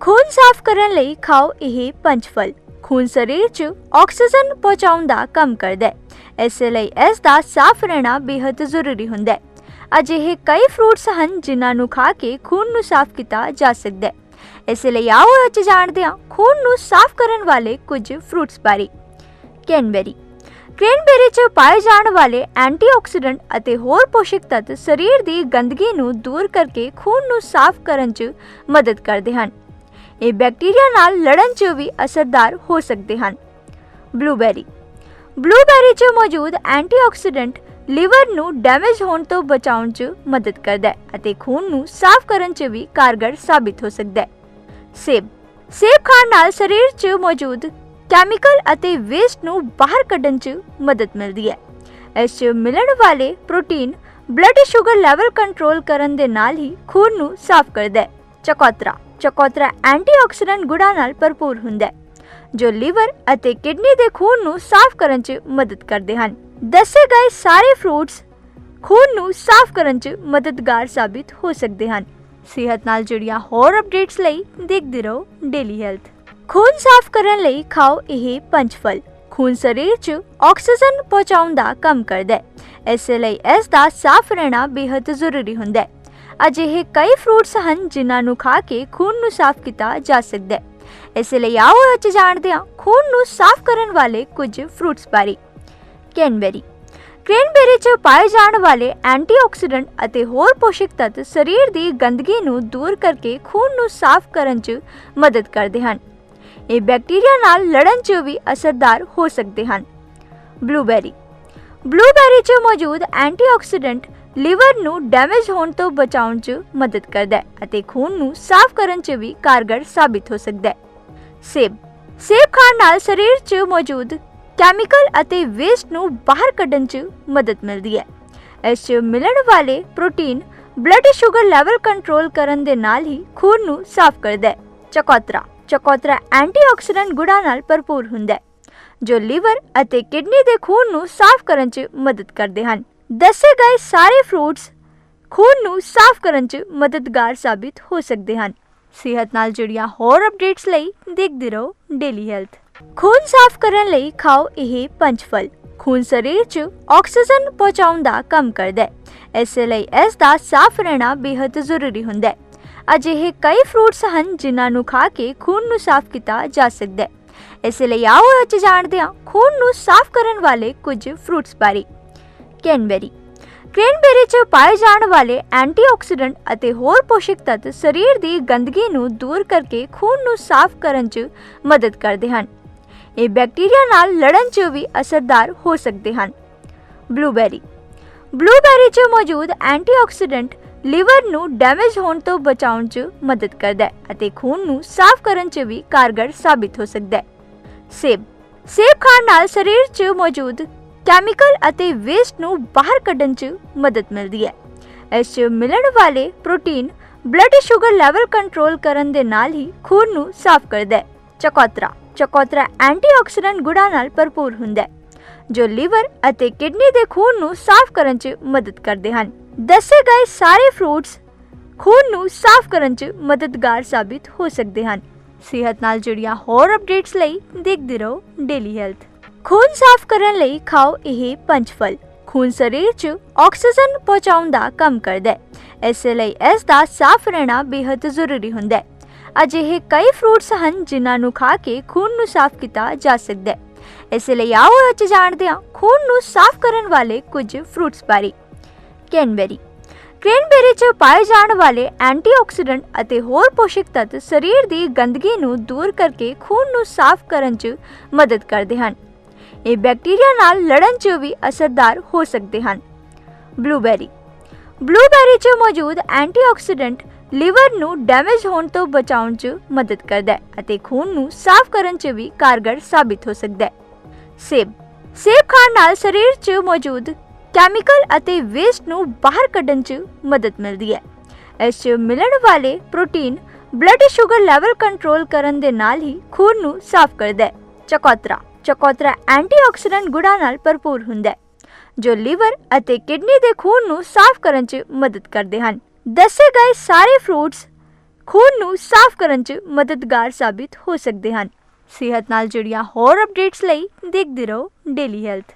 ਖੂਨ ਸਾਫ਼ ਕਰਨ ਲਈ ਖਾਓ ਇਹ ਪੰਜ ਫਲ। ਖੂਨ ਸਰੀਰ 'ਚ ਆਕਸੀਜਨ ਪਹੁੰਚਾਉਣ ਦਾ ਕੰਮ ਕਰਦਾ ਹੈ। ਇਸੇ ਲਈ ਇਸ ਦਾ ਸਾਫ਼ ਰਹਿਣਾ ਬੇहद ਜ਼ਰੂਰੀ ਹੁੰਦਾ ਹੈ। ਅਜਿਹੇ ਕਈ ਫਰੂਟਸ ਹਨ ਜਿਨ੍ਹਾਂ ਨੂੰ ਖਾ ਕੇ ਖੂਨ ਨੂੰ ਸਾਫ਼ ਕੀਤਾ ਜਾ ਸਕਦਾ ਹੈ। ਇਸੇ ਲਈ ਆਓ ਅੱਜ ਜਾਣਦੇ ਹਾਂ ਖੂਨ ਨੂੰ ਸਾਫ਼ ਕਰਨ ਵਾਲੇ ਕੁਝ ਫਰੂਟਸ ਬਾਰੇ। ਕੈਨਬੇਰੀ। ਕ੍ਰੈਨਬੇਰੀ 'ਚ ਪਾਏ ਜਾਣ ਵਾਲੇ ਐਂਟੀਆਕਸੀਡੈਂਟ ਅਤੇ ਹੋਰ ਪੋਸ਼ਕ ਤੱਤ ਸਰੀਰ ਦੀ ਗੰਦਗੀ ਨੂੰ ਦੂਰ ਕਰਕੇ ਖੂਨ ਨੂੰ ਸਾਫ਼ ਕਰਨ 'ਚ ਮਦਦ ਕਰਦੇ ਹਨ। ਇਹ ਬੈਕਟੀਰੀਆ ਨਾਲ ਲੜਨ 'ਚ ਵੀ ਅਸਰਦਾਰ ਹੋ ਸਕਦੇ ਹਨ। ਬਲੂਬੈਰੀ। ਬਲੂਬੈਰੀ 'ਚ ਮੌਜੂਦ ਐਂਟੀਆਕਸੀਡੈਂਟ ਲਿਵਰ ਨੂੰ ਡੈਮੇਜ ਹੋਣ ਤੋਂ ਬਚਾਉਣ 'ਚ ਮਦਦ ਕਰਦਾ ਹੈ ਅਤੇ ਖੂਨ ਨੂੰ ਸਾਫ਼ ਕਰਨ 'ਚ ਵੀ ਕਾਰਗਰ ਸਾਬਿਤ ਹੋ ਸਕਦਾ ਹੈ। ਸੇਬ। ਸੇਬ ਖਾਣ ਨਾਲ ਸਰੀਰ 'ਚ ਮੌਜੂਦ ਕੈਮੀਕਲ ਅਤੇ ਵੇਸਟ ਨੂੰ ਬਾਹਰ ਕੱਢਣ 'ਚ ਮਦਦ ਮਿਲਦੀ ਹੈ। ਇਸ 'ਚ ਮਿਲਣ ਵਾਲੇ protein blood sugar level control ਕਰਨ ਦੇ ਨਾਲ ਹੀ ਖੂਨ ਨੂੰ ਸਾਫ਼ ਕਰਦਾ ਹੈ। ਚਕੋਤਰਾ ਚਕੋਤਰਾ ਐਂਟੀਆਕਸੀਡੈਂਟ ਗੁਣਾਂ ਨਾਲ ਭਰਪੂਰ ਹੁੰਦਾ ਹੈ ਜੋ ਲਿਵਰ ਅਤੇ ਕਿਡਨੀ ਦੇ ਖੂਨ ਨੂੰ ਸਾਫ਼ ਕਰਨ 'ਚ ਮਦਦ ਕਰਦੇ ਹਨ ਦੱਸੇ ਗਏ ਸਾਰੇ ਫਰੂਟਸ ਖੂਨ ਨੂੰ ਸਾਫ਼ ਕਰਨ 'ਚ ਮਦਦਗਾਰ ਸਾਬਿਤ ਹੋ ਸਕਦੇ ਹਨ ਸਿਹਤ ਨਾਲ ਜੁੜੀਆਂ ਹੋਰ ਅਪਡੇਟਸ ਲਈ ਦੇਖਦੇ ਰਹੋ ਡੇਲੀ ਹੈਲਥ ਖੂਨ ਸਾਫ਼ ਕਰਨ ਲਈ ਖਾਓ ਇਹ ਪੰਜ ਫਲ ਖੂਨ ਸਰੀਰ 'ਚ ਆਕਸੀਜਨ ਪਹੁੰਚਾਉਣ ਦਾ ਕੰਮ ਕਰਦਾ ਹੈ ਇਸੇ ਲਈ ਇਸ ਦਾ ਸਾਫ਼ ਰਹਿਣਾ ਬੇहद ਜ਼ਰੂਰੀ ਹੁੰਦਾ ਹੈ ਅਜਿਹੇ ਕਈ ਫਰੂਟਸ ਹਨ ਜਿਨ੍ਹਾਂ ਨੂੰ ਖਾ ਕੇ ਖੂਨ ਨੂੰ ਸਾਫ਼ ਕੀਤਾ ਜਾ ਸਕਦਾ ਹੈ। ਇਸੇ ਲਈ ਆਓ ਅੱਜ ਜਾਣਦੇ ਹਾਂ ਖੂਨ ਨੂੰ ਸਾਫ਼ ਕਰਨ ਵਾਲੇ ਕੁਝ ਫਰੂਟਸ ਬਾਰੇ। ਕੈਨਬੇਰੀ। ਕ੍ਰੈਨਬੇਰੀ 'ਚ ਪਾਏ ਜਾਣ ਵਾਲੇ ਐਂਟੀਆਕਸੀਡੈਂਟ ਅਤੇ ਹੋਰ ਪੋਸ਼ਕ ਤੱਤ ਸਰੀਰ ਦੀ ਗੰਦਗੀ ਨੂੰ ਦੂਰ ਕਰਕੇ ਖੂਨ ਨੂੰ ਸਾਫ਼ ਕਰਨ 'ਚ ਮਦਦ ਕਰਦੇ ਹਨ। ਇਹ ਬੈਕਟੀਰੀਆ ਨਾਲ ਲੜਨ 'ਚ ਵੀ ਅਸਰਦਾਰ ਹੋ ਸਕਦੇ ਹਨ। ਬਲੂਬੈਰੀ। ਬਲੂਬੈਰੀ 'ਚ ਮੌਜੂਦ ਐਂਟੀਆਕਸੀਡੈਂਟ ਲਿਵਰ ਨੂੰ ਡੈਮੇਜ ਹੋਣ ਤੋਂ ਬਚਾਉਣ 'ਚ ਮਦਦ ਕਰਦਾ ਹੈ ਅਤੇ ਖੂਨ ਨੂੰ ਸਾਫ਼ ਕਰਨ 'ਚ ਵੀ ਕਾਰਗਰ ਸਾਬਿਤ ਹੋ ਸਕਦਾ ਹੈ। ਸੇਬ। ਸੇਬ ਖਾਣ ਨਾਲ ਸਰੀਰ 'ਚ ਮੌਜੂਦ ਕੈਮੀਕਲ ਅਤੇ ਵੇਸਟ ਨੂੰ ਬਾਹਰ ਕੱਢਣ 'ਚ ਮਦਦ ਮਿਲਦੀ ਹੈ। ਇਸ 'ਚ ਮਿਲਣ ਵਾਲੇ protein blood sugar level control ਕਰਨ ਦੇ ਨਾਲ ਹੀ ਖੂਨ ਨੂੰ ਸਾਫ਼ ਕਰਦਾ ਹੈ। ਚਕੋਤਰਾ। ਚਕੋਤਰਾ ਐਂਟੀਆਕਸੀਡੈਂਟ ਗੁਣਾਂ ਨਾਲ ਭਰਪੂਰ ਹੁੰਦਾ ਹੈ, ਜੋ ਲੀਵਰ ਅਤੇ ਕਿਡਨੀ ਦੇ ਖੂਨ ਨੂੰ ਸਾਫ਼ ਕਰਨ 'ਚ ਮਦਦ ਕਰਦੇ ਹਨ। ਦੱਸੇ ਗਏ ਸਾਰੇ ਫਰੂਟਸ ਖੂਨ ਨੂੰ ਸਾਫ਼ ਕਰਨ 'ਚ ਮਦਦਗਾਰ ਸਾਬਿਤ ਹੋ ਸਕਦੇ ਹਨ। ਸਿਹਤ ਨਾਲ ਜੁੜੀਆਂ ਹੋਰ ਅਪਡੇਟਸ ਲਈ ਦੇਖਦੇ ਰਹੋ ਡੇਲੀ ਹੈਲਥ ਖੂਨ ਸਾਫ਼ ਕਰਨ ਲਈ ਖਾਓ ਇਹ ਪੰਜ ਫਲ। ਖੂਨ ਸਰੀਰ 'ਚ ਆਕਸੀਜਨ ਪਹੁੰਚਾਉਣ ਦਾ ਕੰਮ ਕਰਦਾ ਹੈ। ਇਸੇ ਲਈ ਇਸ ਦਾ ਸਾਫ਼ ਰਹਿਣਾ ਬੇहद ਜ਼ਰੂਰੀ ਹੁੰਦਾ ਹੈ। ਅਜਿਹੇ ਕਈ ਫਰੂਟਸ ਹਨ ਜਿਨ੍ਹਾਂ ਨੂੰ ਖਾ ਕੇ ਖੂਨ ਨੂੰ ਸਾਫ਼ ਕੀਤਾ ਜਾ ਸਕਦਾ ਹੈ। ਇਸੇ ਲਈ ਆਓ ਅੱਜ ਜਾਣਦੇ ਹਾਂ ਖੂਨ ਨੂੰ ਸਾਫ਼ ਕਰਨ ਵਾਲੇ ਕੁਝ ਫਰੂਟਸ ਬਾਰੇ। ਕੈਨਬੇਰੀ। ਕ੍ਰੈਨਬੇਰੀ 'ਚ ਪਾਏ ਜਾਣ ਵਾਲੇ ਐਂਟੀਆਕਸੀਡੈਂਟ ਅਤੇ ਹੋਰ ਪੋਸ਼ਕ ਤੱਤ ਸਰੀਰ ਦੀ ਗੰਦਗੀ ਨੂੰ ਦੂਰ ਕਰਕੇ ਖੂਨ ਨੂੰ ਸਾਫ਼ ਕਰਨ 'ਚ ਮਦਦ ਕਰਦੇ ਹਨ। ਇਹ ਬੈਕਟੀਰੀਆ ਨਾਲ ਲੜਨ 'ਚ ਵੀ ਅਸਰਦਾਰ ਹੋ ਸਕਦੇ ਹਨ। ਬਲੂਬੈਰੀ। ਬਲੂਬੈਰੀ 'ਚ ਮੌਜੂਦ ਐਂਟੀਆਕਸੀਡੈਂਟ ਲਿਵਰ ਨੂੰ ਡੈਮੇਜ ਹੋਣ ਤੋਂ ਬਚਾਉਣ 'ਚ ਮਦਦ ਕਰਦਾ ਹੈ ਅਤੇ ਖੂਨ ਨੂੰ ਸਾਫ਼ ਕਰਨ 'ਚ ਵੀ ਕਾਰਗਰ ਸਾਬਿਤ ਹੋ ਸਕਦਾ ਹੈ। ਸੇਬ। ਸੇਬ ਖਾਣ ਨਾਲ ਸਰੀਰ 'ਚ ਮੌਜੂਦ ਕੈਮੀਕਲ ਅਤੇ ਵੇਸਟ ਨੂੰ ਬਾਹਰ ਕੱਢਣ 'ਚ ਮਦਦ ਮਿਲਦੀ ਹੈ। ਇਸ 'ਚ ਮਿਲਣ ਵਾਲੇ protein blood sugar level control ਕਰਨ ਦੇ ਨਾਲ ਹੀ ਖੂਨ ਨੂੰ ਸਾਫ਼ ਕਰਦਾ ਹੈ। ਚਕੋਤਰਾ ਚਕੋਤਰਾ ਐਂਟੀਆਕਸੀਡੈਂਟ ਗੁਣਾਂ ਨਾਲ ਭਰਪੂਰ ਹੁੰਦਾ ਹੈ, ਜੋ ਲੀਵਰ ਅਤੇ ਕਿਡਨੀ ਦੇ ਖੂਨ ਨੂੰ ਸਾਫ਼ ਕਰਨ 'ਚ ਮਦਦ ਕਰਦੇ ਹਨ। ਦੱਸੇ ਗਏ ਸਾਰੇ ਫਰੂਟਸ ਖੂਨ ਨੂੰ ਸਾਫ਼ ਕਰਨ 'ਚ ਮਦਦਗਾਰ ਸਾਬਿਤ ਹੋ ਸਕਦੇ ਹਨ। ਸਿਹਤ ਨਾਲ ਜੁੜੀਆਂ ਹੋਰ ਅਪਡੇਟਸ ਲਈ ਦੇਖਦੇ ਰਹੋ ਡੇਲੀ ਹੈਲਥ ਖੂਨ ਸਾਫ਼ ਕਰਨ ਲਈ ਖਾਓ ਇਹ ਪੰਜ ਫਲ। ਖੂਨ ਸਰੀਰ 'ਚ ਆਕਸੀਜਨ ਪਹੁੰਚਾਉਣ ਦਾ ਕੰਮ ਕਰਦਾ ਹੈ। ਇਸੇ ਲਈ ਇਸ ਦਾ ਸਾਫ਼ ਰਹਿਣਾ ਬੇहद ਜ਼ਰੂਰੀ ਹੁੰਦਾ ਹੈ। ਅਜਿਹੇ ਕਈ ਫਰੂਟਸ ਹਨ ਜਿਨ੍ਹਾਂ ਨੂੰ ਖਾ ਕੇ ਖੂਨ ਨੂੰ ਸਾਫ਼ ਕੀਤਾ ਜਾ ਸਕਦਾ ਹੈ। ਇਸੇ ਲਈ ਆਓ ਅੱਜ ਜਾਣਦੇ ਹਾਂ ਖੂਨ ਨੂੰ ਸਾਫ਼ ਕਰਨ ਵਾਲੇ ਕੁਝ ਫਰੂਟਸ ਬਾਰੇ। ਕੈਨਬੇਰੀ। ਕ੍ਰੈਨਬੇਰੀ 'ਚ ਪਾਏ ਜਾਣ ਵਾਲੇ ਐਂਟੀਆਕਸੀਡੈਂਟ ਅਤੇ ਹੋਰ ਪੋਸ਼ਕ ਤੱਤ ਸਰੀਰ ਦੀ ਗੰਦਗੀ ਨੂੰ ਦੂਰ ਕਰਕੇ ਖੂਨ ਨੂੰ ਸਾਫ਼ ਕਰਨ 'ਚ ਮਦਦ ਕਰਦੇ ਹਨ। ਇਹ ਬੈਕਟੀਰੀਆ ਨਾਲ ਲੜਨ 'ਚ ਵੀ ਅਸਰਦਾਰ ਹੋ ਸਕਦੇ ਹਨ। ਬਲੂਬੈਰੀ। ਬਲੂਬੈਰੀ 'ਚ ਮੌਜੂਦ ਐਂਟੀਆਕਸੀਡੈਂਟ ਲੀਵਰ ਨੂੰ ਡੈਮੇਜ ਹੋਣ ਤੋਂ ਬਚਾਉਣ 'ਚ ਮਦਦ ਕਰਦਾ ਹੈ ਅਤੇ ਖੂਨ ਨੂੰ ਸਾਫ਼ ਕਰਨ 'ਚ ਵੀ ਕਾਰਗਰ ਸਾਬਿਤ ਹੋ ਸਕਦਾ ਹੈ। ਸੇਬ। ਸੇਬ ਖਾਣ ਨਾਲ ਸਰੀਰ 'ਚ ਮੌਜੂਦ ਕੈਮੀਕਲ ਅਤੇ ਵੇਸਟ ਨੂੰ ਬਾਹਰ ਕੱਢਣ 'ਚ ਮਦਦ ਮਿਲਦੀ ਹੈ। ਇਸ 'ਚ ਮਿਲਣ ਵਾਲੇ protein blood sugar level control ਕਰਨ ਦੇ ਨਾਲ ਹੀ ਖੂਨ ਨੂੰ ਸਾਫ਼ ਕਰਦਾ ਹੈ। ਚਕੋਤਰਾ। ਚਕੋਤਰਾ ਐਂਟੀਆਕਸੀਡੈਂਟ ਗੁੜਾਂ ਨਾਲ ਭਰਪੂਰ ਹੁੰਦਾ ਹੈ, ਜੋ ਲੀਵਰ ਅਤੇ ਕਿਡਨੀ ਦੇ ਖੂਨ ਨੂੰ ਸਾਫ਼ ਕਰਨ 'ਚ ਮਦਦ ਕਰਦੇ ਹਨ। ਦੱਸੇ ਗਏ ਸਾਰੇ ਫਰੂਟਸ ਖੂਨ ਨੂੰ ਸਾਫ਼ ਕਰਨ 'ਚ ਮਦਦਗਾਰ ਸਾਬਿਤ ਹੋ ਸਕਦੇ ਹਨ। ਸਿਹਤ ਨਾਲ ਜੁੜੀਆਂ ਹੋਰ ਅਪਡੇਟਸ ਲਈ ਦੇਖਦੇ ਰਹੋ ਡੇਲੀ ਹੈਲਥ।